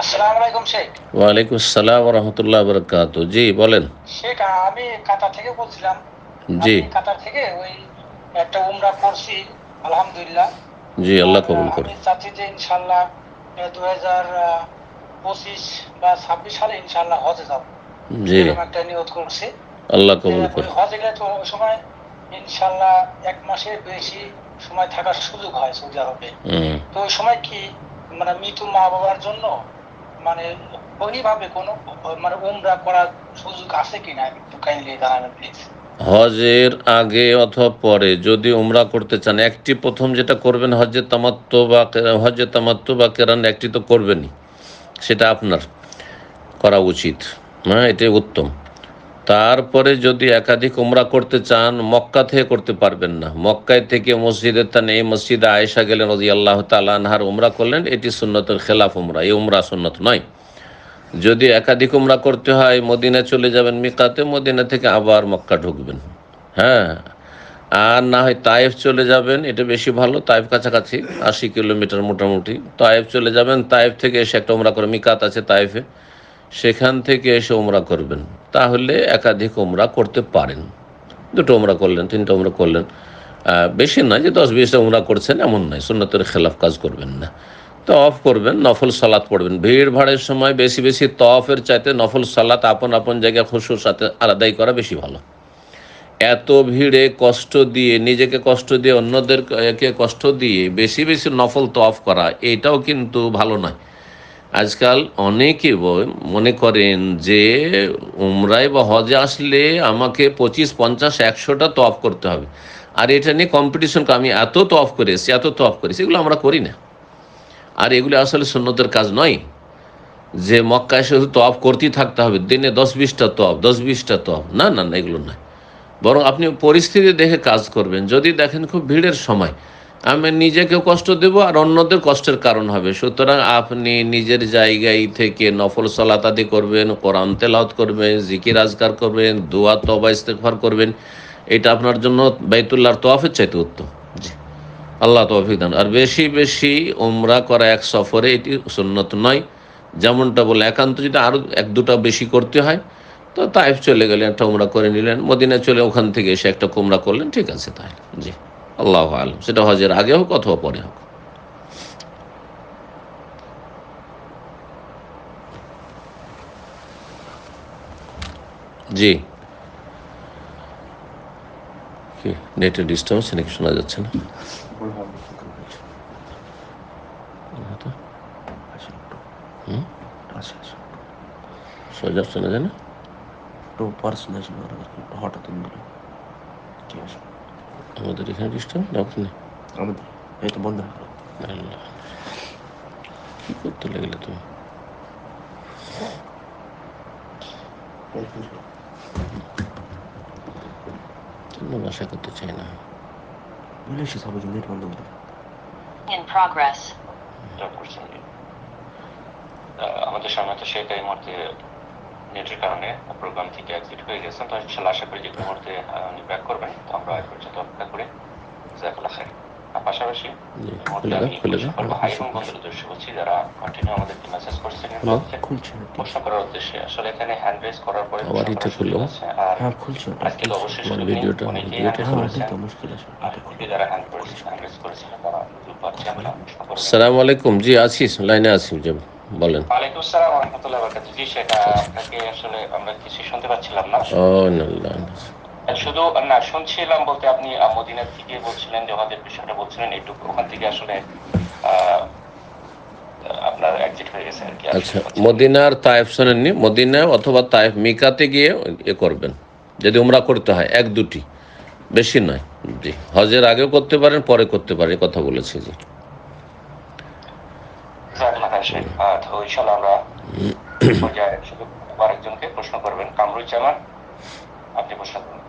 আসসালামু ওয়ালাইকুম রহমতুল্লাহ বরকাত জি বলেন। শেখ আমি কাতার থেকে বলছিলাম। জি। কাতার থেকে ওই একটা উমরা করছি আলহামদুলিল্লাহ। জি আল্লাহ কবুল আমি চাচ্ছি যে ইনশাল্লাহ দু পঁচিশ বা ছাব্বিশ সালে ইনশাল্লাহ হজে যাব। জি। একটা নিয়ত করছি। আল্লাহ কবুল হজে গেলে তো সময় ইনশাল্লাহ এক মাসের বেশি সময় থাকার সুযোগ হয় সৌদি আরবে। তো সময় কি মানে মৃত মা বাবার জন্য মানে ওইভাবে কোনো মানে উমরা করার সুযোগ আছে কিনা একটু কাইন্ডলি জানাবেন প্লিজ হজের আগে অথবা পরে যদি উমরা করতে চান, একটি প্রথম যেটা করবেন, হজে তামাত্ম বা হজে তামাত্ম বা কেরান একটি তো করবেনই, সেটা আপনার করা উচিত। হ্যাঁ এটাই উত্তম। তারপরে যদি একাধিক উমরা করতে চান, মক্কা থেকে করতে পারবেন না। মক্কায় থেকে মসজিদে তান এই মসজিদে আয়েশা গেলেন রাজি আল্লাহ তালানহার উমরা করলেন, এটি সুন্নতের খেলাফ উমরা। এই উমরা সুন্নত নয়। যদি একাধিক উমরা করতে হয় মদিনা চলে যাবেন মিকাতে, মদিনা থেকে আবার মক্কা ঢুকবেন। হ্যাঁ। আর না হয় তায়েফ চলে যাবেন, এটা বেশি ভালো, তায়েফ কাছাকাছি, আশি কিলোমিটার মোটামুটি। তায়েফ চলে যাবেন, তায়েফ থেকে এসে একটা উমরা করে, মিকাত আছে তায়েফে। সেখান থেকে এসে উমরা করবেন। তাহলে একাধিক উমরা করতে পারেন। দুটো উমরা করলেন, তিনটা ওমরা করলেন। বেশি নয় যে দশ বিশটা উমরা করছেন এমন নয়, সুন্নতের খেলাফ কাজ করবেন না। তফ করবেন, নফল সালাত পড়বেন। ভিড় ভাড়ের সময় বেশি বেশি তফের চাইতে নফল সালাত আপন আপন জায়গায় খুশুর সাথে আলাদাই করা বেশি ভালো। এত ভিড়ে কষ্ট দিয়ে, নিজেকে কষ্ট দিয়ে, অন্যদেরকে কষ্ট দিয়ে বেশি বেশি নফল তফ করা, এটাও কিন্তু ভালো নয়। আজকাল অনেকে মনে করেন যে উমরায় বা হজে আসলে আমাকে পঁচিশ, পঞ্চাশ, একশোটা তফ করতে হবে। আর এটা নিয়ে কম্পিটিশন আমি এত তফ করেছি এত তফ করেছি এগুলো আমরা করি না। আর এগুলো আসলে সুন্নতের কাজ নয়। যে মক্কায় শুধু তফ করতেই থাকতে হবে, দিনে দশ বিশটা তফ দশ বিশটা তফ না না না, এগুলো নয়। বরং আপনি পরিস্থিতি দেখে কাজ করবেন। যদি দেখেন খুব ভিড়ের সময় আমি নিজেকেও কষ্ট দেব আর অন্যদের কষ্টের কারণ হবে। সুতরাং আপনি নিজের জায়গায় থেকে নফল সালাত আদি করবেন, কোরআন তেলাওয়াত করবেন, জিকির আজকার করবেন, দোয়া তবা ইস্তেকফার করবেন। এটা আপনার জন্য বাইতুল্লাহর তোয়াফের চাইতে উত্তম। জি। আল্লাহ তৌফিক দান। আর বেশি বেশি ওমরা করা এক সফরে এটি সুন্নত নয়। যেমনটা বলে একান্ত যদি আরও এক দুটা বেশি করতে হয়, তো তাইফ চলে গেলেন, একটা উমরা করে নিলেন। মদিনা চলে ওখান থেকে এসে একটা কুমরা করলেন, ঠিক আছে তাহলে। জি। আল্লাহ আলম সেটা হজের আগে হোক অথবা পরে হোক। জি। কি নেটের ডিস্টার্ব আছে নাকি শোনা যাচ্ছে না? সোজা শোনা যায় না হঠাৎ আমাদের এখানে ডিস্টার্ব? না ওখানে আমাদের। এই তো বন্ধ। হয়ে গেল আল্লাহ। কি করতে লাগলে তুমি? বাসা করতে চাই না। বলে এসে সবাই নেট বন্ধ করে In progress. আমাদের সামনে তো সেটা এই মুহূর্তে নেটের কারণে প্রোগ্রাম থেকে এক্সিট হয়ে গেছেন। তো ইনশাল্লাহ আশা করি যে কোনো মুহূর্তে উনি ব্যাক করবেন। তো আমরা এই পর্যন্ত অপেক্ষা করে জাজাকাল্লাহ খাইর। আর পাশাপাশি ভাই এবং বন্ধুর উদ্দেশ্যে বলছি যারা কন্টিনিউ আমাদেরকে মেসেজ করছেন প্রশ্ন করার উদ্দেশ্যে আসলে এখানে হ্যান্ড রেজ করার পরে আবার এটা খুললো। আর হ্যাঁ খুলছে আজকে অবশ্যই সুযোগ ভিডিওটা- ভিডিওটা হ্যাঁ করেছেন। তো মুশকিল আছে যারা হ্যান্ড করেছেন হ্যান্ড রেজ করেছেন তারা। আসসালামু আলাইকুম। জি আছি লাইনে আছি যে বলেন। ওয়ালাইকুম আসসালাম ওয়া রাহমাতুল্লাহি ওয়া বারাকাতুহু। জি সেটা আপনাকে আসলে আমরা কিছু শুনতে পাচ্ছিলাম না। ও না। শুধু না শুনছিলাম বলতে আপনি মদিনার থেকে বলছিলেন যে আমাদের বিষয়টা বলছিলেন একটু ওখান থেকে আসলে আপনার এক্সিট হয়ে গেছে আর কি। আচ্ছা মদিনার তায়েফ শোনেননি? মদিনা অথবা তায়েফ মিকাতে গিয়ে এ করবেন। যদি উমরা করতে হয় এক দুটি। বেশি নয় জি হজের আগেও করতে পারেন পরে করতে পারেন কথা বলেছি জি জাজাকাল্লাহ খাইর শেখ। আহ, তো ইনশাআল্লাহ আমরা পর্যায়ে শুধু আরেকজনকে প্রশ্ন করবেন। কামরুজ্জামান আপনি প্রশ্ন করুন।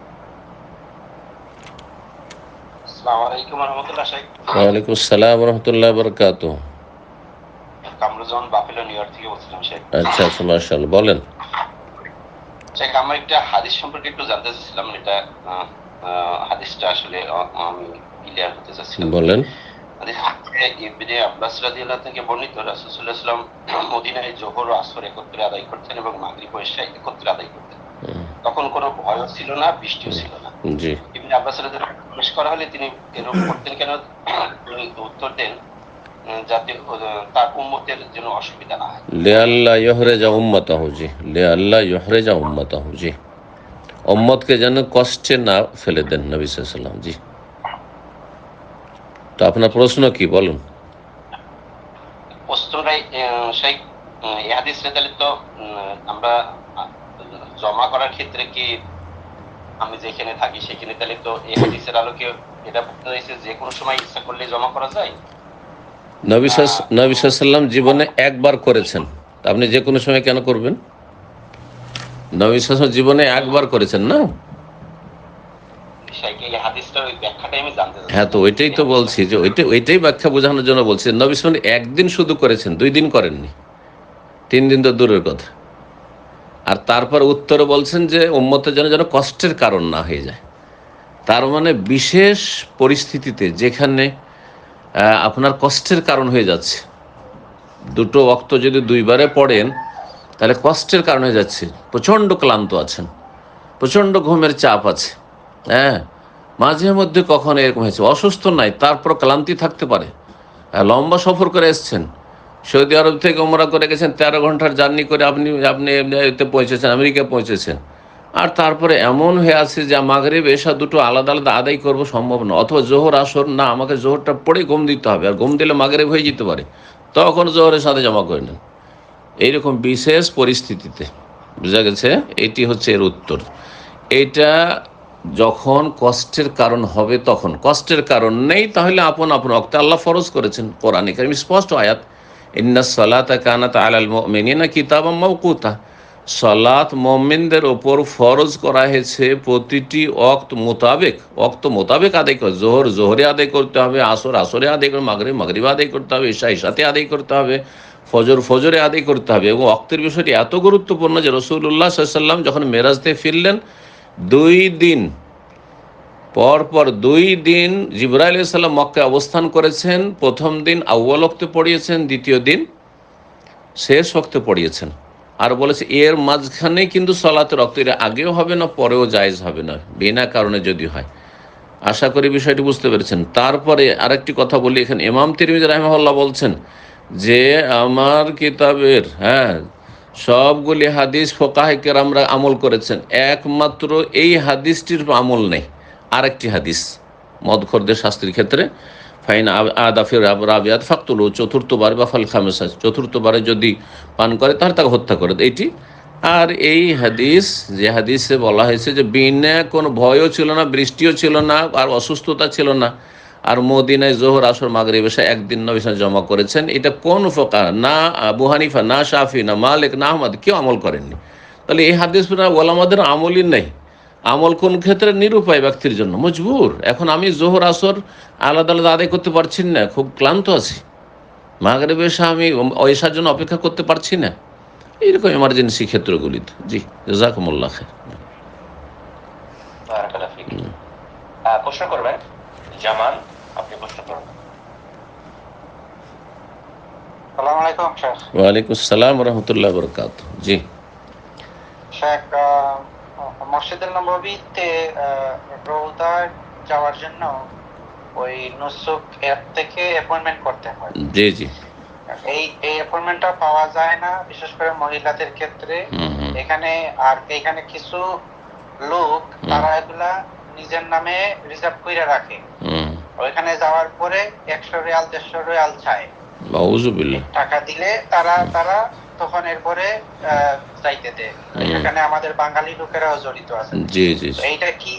আসসালামু আলাইকুম রহমতুল্লাহ শেখ ওয়ালাইকুম আসসালাম রহমতুল্লাহ বরকাত কামরুজ্জামান বাফেলো নিউ ইয়র্ক থেকে বলছিলাম শেখ আচ্ছা আচ্ছা বলেন। শেখ আমার একটা হাদিস সম্পর্কে একটু জানতে চাচ্ছিলাম। এটা আহ, আহ, হাদিসটা আসলে আমি ক্লিয়ার হতে চাচ্ছিলাম। বলেন। মানে ইবনে আব্বাস থেকে বর্ণিত মদিনায় জোহর আসর একত্রে আদায় করতেন এবং একত্রে আদায় করতেন। তখন ছিল না বৃষ্টিও ছিল না। ইবনে আব্বাস প্রবেশ করা হলে তিনি এরকম করতেন কেন? উত্তর দেন যাতে তার জন্য অসুবিধা না হয়। লে লে আল্লাহ ইহরেজা যেন কষ্টে না ফেলে দেন নবী জি। তো আপনার প্রশ্ন কি বলুন। সেই এই তাহলে তো আমরা জমা করার ক্ষেত্রে কি আমি যেখানে থাকি সেখানে তাহলে তো এই হাদিসের আলোকে এটা বলতে চাইছে যে কোনো সময় ইচ্ছা করলে জমা করা যায়? নবী সাস- নবী সাল্লাম জীবনে একবার করেছেন। আপনি যে কোনো সময় কেন করবেন? নবী সাল্লাম জীবনে একবার করেছেন না সেই এই হাদিসটার ওই ব্যাখ্যাটাই আমি জানতে চাই হ্যাঁ তো ওইটাই তো বলছি যে ওইটাই ওইটাই ব্যাখ্যা বোঝানোর জন্য বলছি। নবী একদিন শুধু করেছেন, দুই দিন করেননি। তিন দিন তো দূরের কথা। আর তারপর উত্তরে বলছেন যে উম্মতের জন্য যেন কষ্টের কারণ না হয়ে যায়। তার মানে বিশেষ পরিস্থিতিতে যেখানে আপনার কষ্টের কারণ হয়ে যাচ্ছে। দুটো অক্ত যদি দুইবারে পড়েন, তাহলে কষ্টের কারণ হয়ে যাচ্ছে। প্রচণ্ড ক্লান্ত আছেন। প্রচণ্ড ঘুমের চাপ আছে। হ্যাঁ মাঝে মধ্যে কখনো এরকম হয়েছে। অসুস্থ নাই তারপর ক্লান্তি থাকতে পারে। লম্বা সফর করে এসছেন। সৌদি আরব থেকে ওমরা করে গেছেন, তেরো ঘণ্টার জার্নি করে আপনি আপনি এতে পৌঁছেছেন আমেরিকা পৌঁছেছেন। আর তারপরে এমন হয়ে আছে যে মাগরিব এসা দুটো আলাদা আলাদা আদায় করব সম্ভব না, অথবা জোহর, আসর, না, আমাকে জোহরটা পড়ে ঘুম দিতে হবে, আর ঘুম দিলে মাগরিব হয়ে যেতে পারে। তখন জোহরের সাথে জমা করে নেন। এইরকম বিশেষ পরিস্থিতিতে, বুঝা গেছে, এটি হচ্ছে এর উত্তর। এটা যখন কষ্টের কারণ হবে তখন। কষ্টের কারণ নেই, তাহলে আপন আপন অক্তে আল্লাহ ফরজ করেছেন কোরআনে কারিম স্পষ্ট আয়াত, ইন্না সলাতা কানাত আলাল মুমিনিনা কিতাবাম মাওকুতা। সলাত মুমিনদের ওপর ফরজ করা হয়েছে প্রতিটি অক্ত মোতাবেক। অক্ত মোতাবেক আদায় করে জোহর, জোহরে আদায় করতে হবে, আসর, আসরে আদায় করে মাগরিব মাগরিব আদায় করতে হবে ঈশা ঈশাতে আদায় করতে হবে, ফজর, ফজরে আদায় করতে হবে এবং অক্তের বিষয়টি এত গুরুত্বপূর্ণ যে রসুল্লাহ সাল্লাম যখন মেরাজতে ফিরলেন দুই দিন পর পর দুই দিন জিব্রাইল সাল্লাম মক্কায় অবস্থান করেছেন। প্রথম দিন আউ্বাল অক্তে পড়িয়েছেন, দ্বিতীয় দিন শেষ অক্তে পড়িয়েছেন। আর বলেছে, এর মাঝখানে কিন্তু সলাতে রক্ত এর আগেও হবে না, পরেও জায়েজ হবে না, বিনা কারণে যদি হয়। আশা করি বিষয়টি বুঝতে পেরেছেন। তারপরে আরেকটি কথা বলি, এখানে ইমাম তিরমিজ রাহমাল্লাহ বলছেন যে, আমার কিতাবের হ্যাঁ সবগুলি হাদিস ফোকাহেকের আমরা আমল করেছেন। একমাত্র এই হাদিসটির আমল নেই। আরেকটি হাদিস, মদখরদের শাস্তির ক্ষেত্রে, ফাইন আদাফির রাবিয়াত ফাকতুল, চতুর্থবার বা ফাল খামেসা, চতুর্থবারে যদি পান করে, তাহলে তাকে হত্যা করে এইটি আর এই হাদিস, যে হাদিসে বলা হয়েছে যে বিনা কোনো ভয়ও ছিল না, বৃষ্টিও ছিল না, আর অসুস্থতা ছিল না। আর মদিনায় জোহর, আসর, মাগরিব এসে একদিন নবিসান জমা করেছেন। এটা কোন ফোকা না আবু হানিফা, না শাফি, না মালিক, না আহমদ, কেউ আমল করেননি। তাহলে এই হাদিস ওলামাদের আমলই নেই। আমল কোন ক্ষেত্রে? নিরুপায় ব্যক্তির জন্য। মজবুর। এখন আমি জোহর, আসর আলাদা আলাদা আদায় করতে পারছি না, খুব ক্লান্ত আছি। মাগরিব এসে আমি ওয়েসার জন্য অপেক্ষা করতে পারছি না। এইরকম এমার্জেন্সি ক্ষেত্রগুলিতে। জি ফিক। প্রশ্ন করবেন জামান আপনি প্রশ্ন করবেন সালাম আলাইকুম শেখ। ওয়ালাইকুম আসসালাম রহমতুল্লাহ বরকাত জি। শেখ আহ, নববীতে রোদায় যাওয়ার জন্য ওই নুসুক অ্যাপ থেকে অ্যাপয়েন্টমেন্ট করতে হয়। জি জি। এই এই অ্যাপয়েন্টমেন্টটা পাওয়া যায় না বিশেষ করে মহিলাদের ক্ষেত্রে। এখানে আর এখানে কিছু লোক তারা এগুলা নিজের নামে রিজার্ভ করে রাখে। ওইখানে যাওয়ার পরে একশো রিয়াল দেড়শো রিয়াল চায়। টাকা দিলে তারা তারা তখন এরপরে যাইতে দেয়। এখানে আমাদের বাঙালি লোকেরাও জড়িত আছে। এইটা কি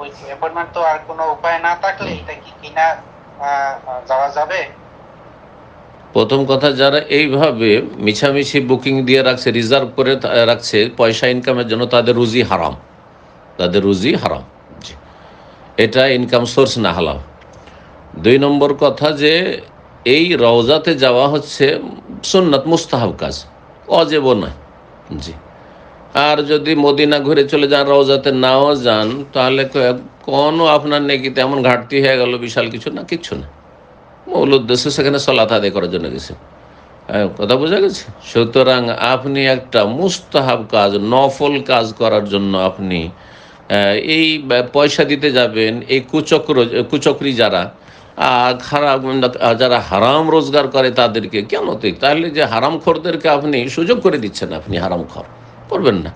ওই অ্যাপয়েন্টমেন্ট তো আর কোনো উপায় না থাকলে এটা কি কিনা যাওয়া যাবে? প্রথম কথা যারা এইভাবে মিছামিছি বুকিং দিয়ে রাখছে রিজার্ভ করে রাখছে পয়সা ইনকামের জন্য তাদের রুজি হারাম। তাদের রুজি হারাম। এটা ইনকাম সোর্স না হালাল। দুই নম্বর কথা যে এই রওজাতে যাওয়া হচ্ছে সুন্নাত মুস্তাহাব কাজ অজেব নয় জি। আর যদি মদিনা ঘুরে চলে যান রওজাতে নাও যান তাহলে কোনো আপনার নেকি তেমন ঘাটতি হয়ে গেল বিশাল কিছু না কিচ্ছু না। মূল উদ্দেশ্য সেখানে সলাত আদায় করার জন্য গেছে। হ্যাঁ, কথা বোঝা গেছে? সুতরাং আপনি একটা মুস্তাহাব কাজ নফল কাজ করার জন্য আপনি এই পয়সা দিতে যাবেন, এই কুচক্র, কুচক্রি যারা খারাপ যারা হারাম রোজগার করে তাদেরকে কেন ঠিক তাহলে যে হারাম খোরদেরকে আপনি সুযোগ করে দিচ্ছেন, আপনি হারাম খর করবেন না।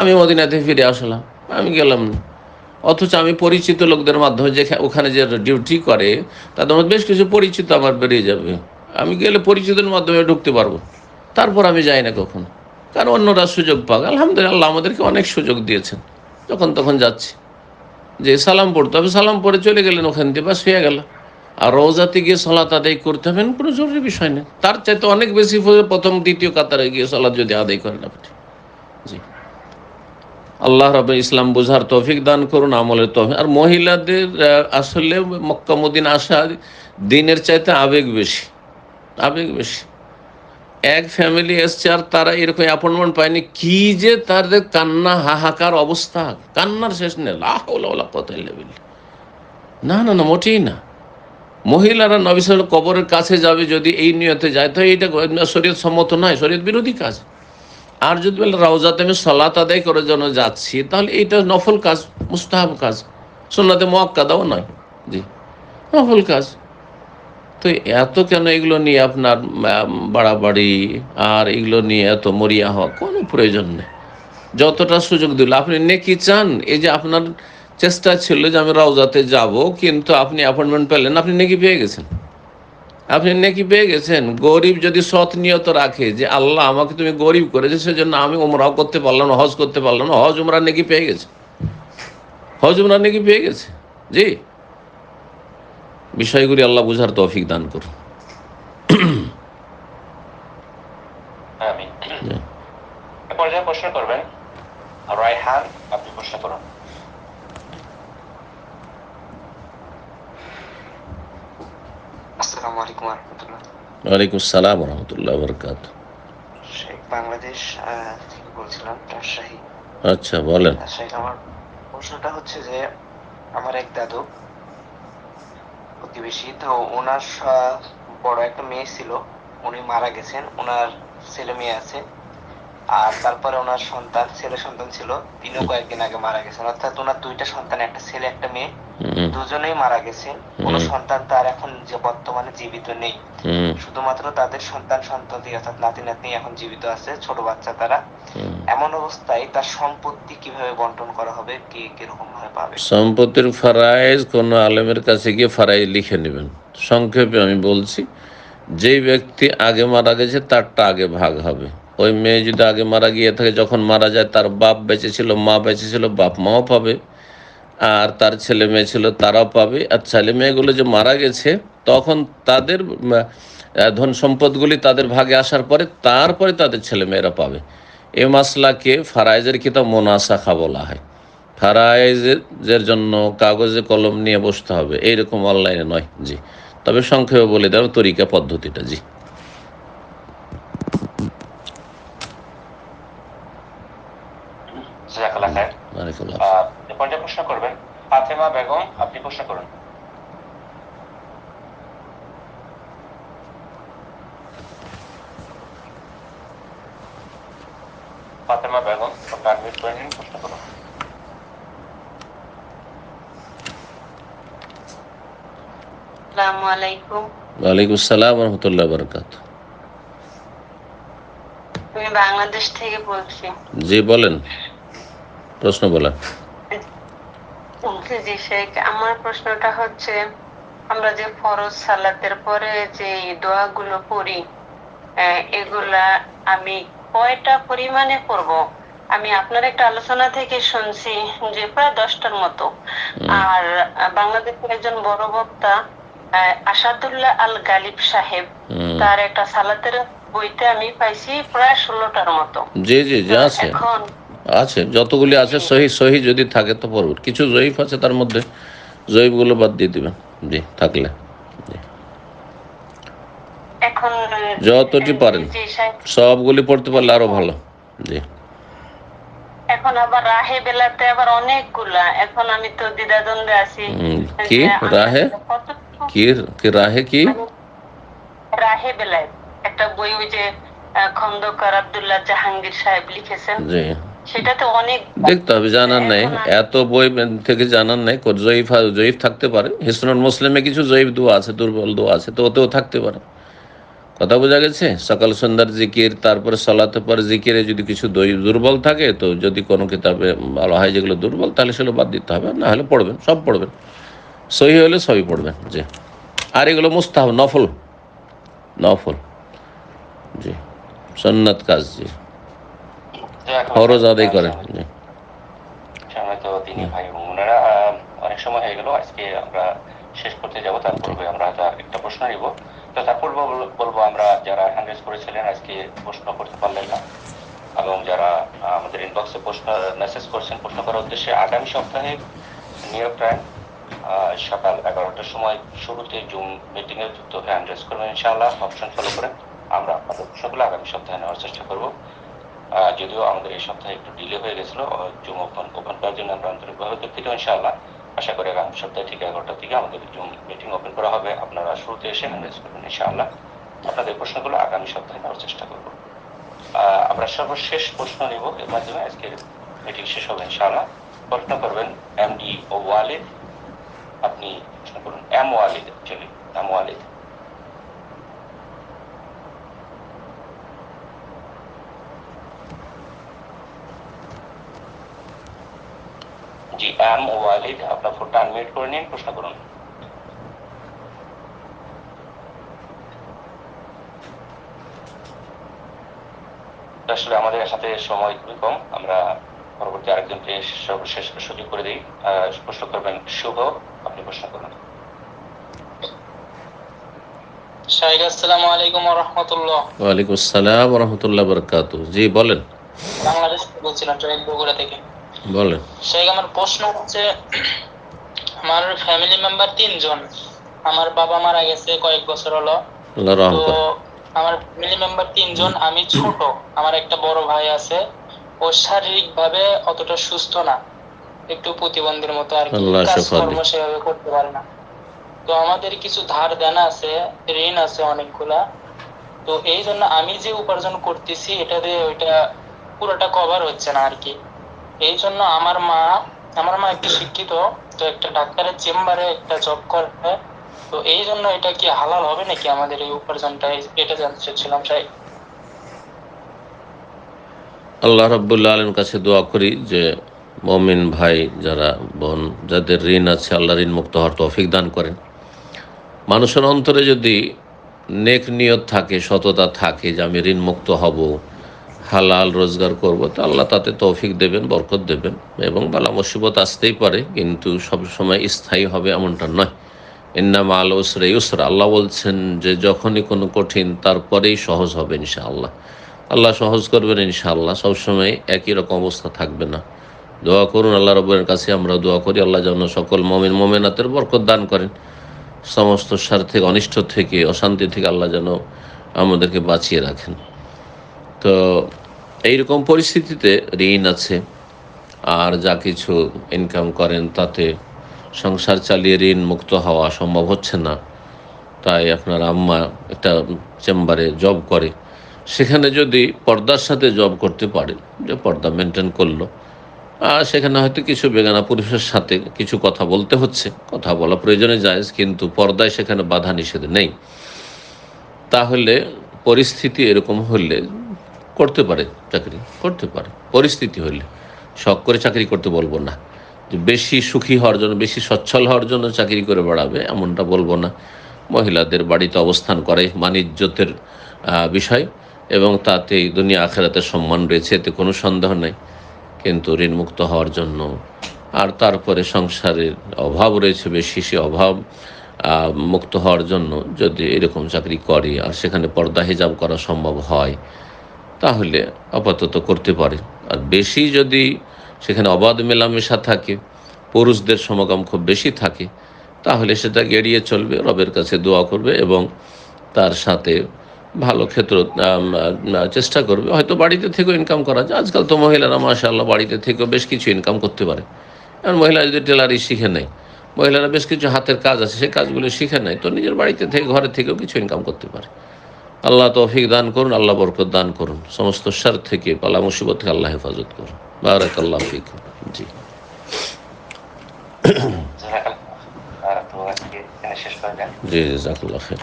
আমি মদিনাতে ফিরে আসলাম, আমি গেলাম না। অথচ আমি পরিচিত লোকদের মাধ্যমে যে ওখানে যে ডিউটি করে, তাদের মধ্যে বেশ কিছু পরিচিত আমার বেরিয়ে যাবে। আমি গেলে পরিচিতের মাধ্যমে ঢুকতে পারব। তারপর আমি যাই না কখনো। কারণ অন্যরা সুযোগ পাক। আলহামদুলিল্লাহ আমাদেরকে অনেক সুযোগ দিয়েছেন। যখন তখন যাচ্ছি। যে সালাম পড়তে হবে, সালাম পড়ে চলে গেলেন ওখান দিয়ে, বাস হয়ে গেল। আর রোজাতে গিয়ে সলাত আদায় করতে হবে, কোনো জরুরি বিষয় নেই। তার চাইতে অনেক বেশি প্রথম, দ্বিতীয় কাতারে গিয়ে সলাৎ যদি আদায় করেন আপনি। জি। আল্লাহ রবে ইসলাম বুঝার তৌফিক দান করুন, আমলের তৌফিক। আর মহিলাদের আসলে মক্কামুদ্দিন আসা দিনের চাইতে আবেগ বেশি। আবেগ বেশি। এক ফ্যামিলি এসছে আর তারা এরকম অ্যাপয়েন্টমেন্ট পায়নি। কি যে তাদের কান্না, হাহাকার অবস্থা। কান্নার শেষ নেই। লাহলা কত না না না, মোটেই না। মহিলারা নবিসাল কবরের কাছে যাবে যদি এই নিয়তে যায়, তো এইটা শরীর সম্মত নয় শরীর বিরোধী কাজ। আর যদি বলে রাউজাতে আমি সলাত আদায় করার জন্য যাচ্ছি, তাহলে এইটা নফল কাজ, মুস্তাহাব কাজ। সোনাতে মক্কাদাও নয়। জি, নফল কাজ। তো এত কেন এগুলো নিয়ে আপনার বাড়াবাড়ি আর এগুলো নিয়ে এত মরিয়া হওয়া? কোনো প্রয়োজন নেই। যতটা সুযোগ দিল। আপনি নেকি চান? এই যে আপনার চেষ্টা ছিল যে আমি রওজাতে যাব, কিন্তু আপনি অ্যাপয়েন্টমেন্ট পেলেন। আপনি নেকি পেয়ে গেছেন। আপনি নেকি পেয়ে গেছেন। গরিব যদি সৎ নিয়ত রাখে যে, আল্লাহ, আমাকে তুমি গরিব করেছে, সেজন্য আমি উমরাও করতে পারলাম না, হজ করতে পারলাম না। হজ উমরা নেকি পেয়ে গেছে। হজ উমরা নেকি পেয়ে গেছে। জি। বিষয়গুলি আল্লাহ বুঝার তৌফিক দান করুন। প্রশ্ন করবেন রায়হান আপনি প্রশ্ন করুন। আসসালামু আলাইকুম রহমতুল্লাহ ওয়ালাইকুম আসসালাম রহমতুল্লাহ বরকাত শেখ বাংলাদেশ আহ, থেকে বলছিলাম রাজশাহী। আচ্ছা বলেন। শেখ আমার প্রশ্নটা হচ্ছে যে আমার এক দাদু প্রতিবেশী। তো ওনার বড় একটা মেয়ে ছিল উনি মারা গেছেন ওনার ছেলে মেয়ে আছে। আর তারপরে ওনার সন্তান ছেলে সন্তান ছিল তিনিও কয়েকদিন আগে মারা গেছেন। অর্থাৎ ওনার দুইটা সন্তান একটা ছেলে একটা মেয়ে দুজনেই মারা গেছেন। কোনো সন্তান তার এখন যে বর্তমানে জীবিত নেই। শুধুমাত্র তাদের সন্তান সন্ততি অর্থাৎ নাতি নাতনি এখন জীবিত আছে ছোট বাচ্চা তারা। এমন অবস্থায় তার সম্পত্তি কীভাবে বন্টন করা হবে, কি কীরকম ভাবে পাবে? সম্পত্তির ফারাইজ কোনো আলেমের কাছে গিয়ে ফারাইজ লিখে নেবেন। সংক্ষেপে আমি বলছি, যেই ব্যক্তি আগে মারা গেছে, তারটা আগে ভাগ হবে। ওই মেয়ে যদি আগে মারা গিয়ে থাকে, যখন মারা যায়, তার বাপ বেঁচে ছিল, মা বেঁচে ছিল, বাপ মাও পাবে। আর তার ছেলে মেয়ে ছিল, তারাও পাবে। আর ছেলে মেয়েগুলো যে মারা গেছে, তখন তাদের ধন সম্পদগুলি তাদের ভাগে আসার পরে, তারপরে তাদের ছেলে মেয়েরা পাবে। এ মাসলাকে ফারাইজের কিতাব মোনাসাখা বলা হয়। ফারাইজের জন্য কাগজে কলম নিয়ে বসতে হবে। এইরকম অনলাইনে নয় জি। তবে সংক্ষেপে বলে দেওয়ার তরিকা পদ্ধতিটা জি। প্রশ্ন করবেন ফাতেমা বেগম আপনি প্রশ্ন করুন। ফাতেমা বেগম আপনি আনমিউট করে নিন প্রশ্ন করুন আসসালামু আলাইকুম ওয়ালাইকুম আসসালাম রহমতুল্লাহ বরকাত আমি বাংলাদেশ থেকে বলছি। জি বলেন। প্রশ্ন বলেন। জি, শেখ আমার প্রশ্নটা হচ্ছে আমরা যে ফরজ সালাতের পরে যে দোয়াগুলো পড়ি আহ, এগুলা আমি কয়টা পরিমাণে করব? আমি আপনার একটা আলোচনা থেকে শুনছি যে প্রায় দশটার মতো। আর বাংলাদেশের একজন বড় বক্তা আসাদুল্লাহ আল গালিব সাহেব তার একটা সালাতের বইতে আমি পাইছি প্রায় ষোলোটার মতো। জি জি আছে। এখন আছে যতগুলি আছে সহি সহি যদি থাকে তো পড়বেন কিছু জয়ীফ আছে তার মধ্যে জয়ীফগুলো বাদ দিয়ে দিবেন। জি থাকলে। এখন যতটি পারেন। সবগুলি পড়তে পারলে আরও ভালো। জি। এখন আবার রাহে বেলাতে আবার অনেকগুলা। এখন আমি তো দ্বিধাদ্বন্দ্বে আছি। কি? রাহে? কি কি রাহে কি? রাহে বেলায় একটা বই ওই যে খন্দকার আব্দুল্লাহ জাহাঙ্গীর সাহেব লিখেছেন। জি। সেটাতে অনেক দেখতে হবে জানার নাই। এত বই থেকে জানার নাই। জয়ীফ জয়ীফ থাকতে পারে। হিসনুল মুসলিমে কিছু জয়ীফ দোয়া আছে দুর্বল দোয়া আছে তো ওতেও থাকতে পারে। কথা বোঝা গেছে? সকাল সন্ধ্যার জিকির তারপরে সলাতে পরে জিকিরে যদি কিছু দুর্বল থাকে তো যদি কোনো কিতাবে ভালো হয় যেগুলো দুর্বল তাহলে সেগুলো বাদ দিতে হবে না হলে পড়বেন সব পড়বেন। সহি হলে সবই পড়বেন জি। আর এগুলো মুস্তাহ নফল। নফল জি। সন্ন্যত কাজ জি। ফরজ আদায় করেন জি। অনেক সময় হয়ে গেল আজকে আমরা শেষ করতে যাব তার পূর্বে আমরা একটা প্রশ্ন নিব। তো তার পূর্বে বলব আমরা যারা হ্যান্ড রেজ করেছিলেন, আজকে প্রশ্ন করতে পারলেন না। এবং যারা আমাদের ইনবক্সে প্রশ্ন মেসেজ করছেন, প্রশ্ন করার উদ্দেশ্যে আগামী সপ্তাহে নিউ টাইম সকাল এগারোটার সময় শুরুতে জুম মিটিং এ যুক্ত হয়ে করবেন ইনশাআল্লাহ। অপশন ফলো করে আমরা আপনাদের প্রশ্নগুলো আগামী সপ্তাহে নেওয়ার চেষ্টা করব। যদিও আমাদের এই সপ্তাহে একটু ডিলে হয়ে গেছিল জুম ওপেন ওপেন করার জন্য আমরা আন্তরিকভাবে দুঃখিত ইনশাআল্লাহ। আশা করি আগামী সপ্তাহে ঠিক এগারোটার দিকে আমাদের জুম মিটিং ওপেন করা হবে। আপনারা শুরুতে এসে হ্যান্ডেল করবেন ইনশাআল্লাহ। আপনাদের প্রশ্নগুলো আগামী সপ্তাহে নেওয়ার চেষ্টা করব। আমরা সর্বশেষ প্রশ্ন নেব এর মাধ্যমে। আজকের মিটিং শেষ হবে ইনশাআল্লাহ। প্রশ্ন করবেন এম ডি ও ওয়ালিদ। আপনি প্রশ্ন করুন M Walid actually M Walid জি এম ওয়ালিদ আপনার ফোনটা আনমিউট করে নিন প্রশ্ন করুন। আসলে আমাদের সাথে সময় খুবই কম। আমরা পরবর্তী আরেকজনকে সর্বশেষ সুযোগ করে দিই। প্রশ্ন করবেন শুভ আপনি প্রশ্ন করুন। শাহিদ আসসালামু আলাইকুম রহমতুল্লাহ ওয়ালাইকুম আসসালাম রহমতুল্লাহ জি বলেন। বাংলাদেশ বলছিলাম বগুড়া থেকে। বলেন। শেখ আমার প্রশ্ন হচ্ছে আমার ফ্যামিলি মেম্বার তিনজন। আমার বাবা মারা গেছে কয়েক বছর হলো। তো আমার ফ্যামিলি মেম্বার তিনজন আমি ছোট আমার একটা বড় ভাই আছে। ও শারীরিক ভাবে অতটা সুস্থ না। একটু প্রতিবন্ধীর মতো আর কি। কাজকর্ম সেভাবে করতে পারে না। তো আমাদের কিছু ধার দেনা আছে ঋণ আছে অনেকগুলা। তো এই জন্য আমি যে উপার্জন করতেছি এটা দিয়ে ওইটা পুরোটা কভার হচ্ছে না আর কি। এই জন্য আমার মা আমার মা একটু শিক্ষিত, তো একটা ডাক্তারের চেম্বারে একটা জব করে। তো এই জন্য এটা কি হালাল হবে নাকি আমাদের এই উপার্জনটা? এটা জানতে চাচ্ছিলাম সাই আল্লাহ রাব্বুল্লাহ আলম কাছে দোয়া করি যে মমিন ভাই, যারা বোন, যাদের ঋণ আছে আল্লাহ ঋণ মুক্ত হওয়ার তৌফিক দান করেন। মানুষের অন্তরে যদি নেক নিয়ত থাকে, সততা থাকে যে আমি ঋণ মুক্ত হব হালাল রোজগার করব, তো আল্লাহ তাতে তৌফিক দেবেন, বরকত দেবেন এবং বালা মুসিবত আসতেই পারে, কিন্তু সব সময় স্থায়ী হবে এমনটা নয়। ইন্নাম আল উসরে ইউসরা, আল্লাহ বলছেন যে যখনই কোনো কঠিন, তারপরেই সহজ হবে ইনশাআল্লাহ। আল্লাহ সহজ করবেন ইনশাআল্লাহ সবসময় একই রকম অবস্থা থাকবে না। দোয়া করুন, আল্লাহ রবের কাছে আমরা দোয়া করি, আল্লাহ যেন সকল মমিন, মোমেনাতের বরকত দান করেন। সমস্ত স্বার্থে, অনিষ্ট থেকে, অশান্তি থেকে আল্লাহ যেন আমাদেরকে বাঁচিয়ে রাখেন। তো এইরকম পরিস্থিতিতে ঋণ আছে, আর যা কিছু ইনকাম করেন তাতে সংসার চালিয়ে ঋণ মুক্ত হওয়া সম্ভব হচ্ছে না। তাই আপনার আম্মা একটা চেম্বারে জব করে, সেখানে যদি পর্দার সাথে জব করতে পারে যে পর্দা মেনটেন করল, আর সেখানে হয়তো কিছু বেগানা পুরুষের সাথে কিছু কথা বলতে হচ্ছে, কথা বলা প্রয়োজনে যায়, কিন্তু পর্দায় সেখানে বাধা নিষেধ নেই। তাহলে পরিস্থিতি এরকম হলে করতে পারে চাকরি, করতে পারে। পরিস্থিতি হলে শখ করে চাকরি করতে বলব না। যে বেশি সুখী হওয়ার জন্য, বেশি সচ্ছল হওয়ার জন্য চাকরি করে বেড়াবে, এমনটা বলব না। মহিলাদের বাড়িতে অবস্থান করে বাণিজ্যতের বিষয় এবং তাতে দুনিয়া আখেরাতের সম্মান রয়েছে, এতে কোনো সন্দেহ নেই। কিন্তু ঋণমুক্ত হওয়ার জন্য আর তারপরে সংসারের অভাব রয়েছে বেশি, সে অভাব মুক্ত হওয়ার জন্য যদি এরকম চাকরি করে আর সেখানে পর্দা হিজাব করা সম্ভব হয় তাহলে আপাতত করতে পারে। আর বেশি যদি সেখানে অবাধ মেলামেশা থাকে, পুরুষদের সমাগম খুব বেশি থাকে, তাহলে সেটা এড়িয়ে চলবে, রবের কাছে দোয়া করবে এবং তার সাথে ভালো ক্ষেত্র চেষ্টা করবে। হয়তো বাড়িতে থেকেও ইনকাম করা যায়। আজকাল তো মহিলারা, মাশাআল্লাহ, বাড়িতে থেকেও বেশ কিছু ইনকাম করতে পারে। আর মহিলা যদি টেলারি শিখে নেয়, মহিলারা বেশ কিছু হাতের কাজ আছে সেই কাজগুলো শিখে নেয়, তো নিজের বাড়িতে থেকে, ঘরে থেকেও কিছু ইনকাম করতে পারে। আল্লাহ তৌফিক দান করুন, আল্লাহ বরকত দান করুন। সমস্ত সার থেকে, পালা মুসিবত থেকে আল্লাহ হেফাজত করুন। বারাক আল্লাহ ফিক জি। জি, জাজাকুল্লাহ খের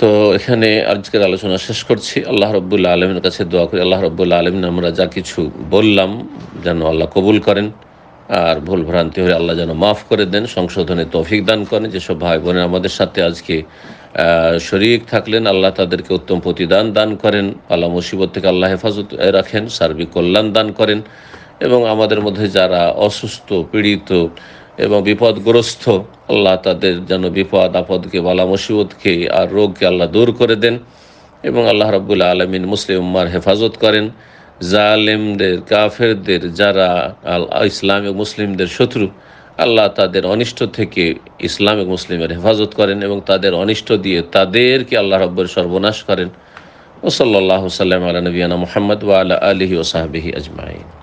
তো এখানে আজকের আলোচনা শেষ করছি। আল্লাহ রব্বুল্লা আলমের কাছে দোয়া করি। আল্লাহ রব্বুল্লা আলমিন আমরা যা কিছু বললাম যেন আল্লাহ কবুল করেন। আর ভুল ভ্রান্তি হয়ে আল্লাহ যেন মাফ করে দেন। সংশোধনে তৌফিক দান করেন। যেসব ভাই বোনের আমাদের সাথে আজকে শরিক থাকলেন, আল্লাহ তাদেরকে উত্তম প্রতিদান দান করেন, আল্লাহ মুসিবত থেকে আল্লাহ হেফাজত রাখেন, সার্বিক কল্যাণ দান করেন এবং আমাদের মধ্যে যারা অসুস্থ, পীড়িত এবং বিপদগ্রস্ত, আল্লাহ তাদের যেন বিপদ, আপদকে, বালা মুসিবতকে আর রোগকে আল্লাহ দূর করে দেন এবং আল্লাহ রাবুল্লাহ আলমিন মুসলিম উম্মার হেফাজত করেন। জালেমদের, কাফেরদের, যারা ইসলামিক মুসলিমদের শত্রু আল্লাহ তাদের অনিষ্ট থেকে ইসলামিক মুসলিমের হেফাজত করেন এবং তাদের অনিষ্ট দিয়ে তাদেরকে আল্লাহ রব্বর সর্বনাশ করেন। ওসল্লাহ সাল্লাম আলা মোহাম্মদ ওয়া আলা ও সাহাবিহি আজমাই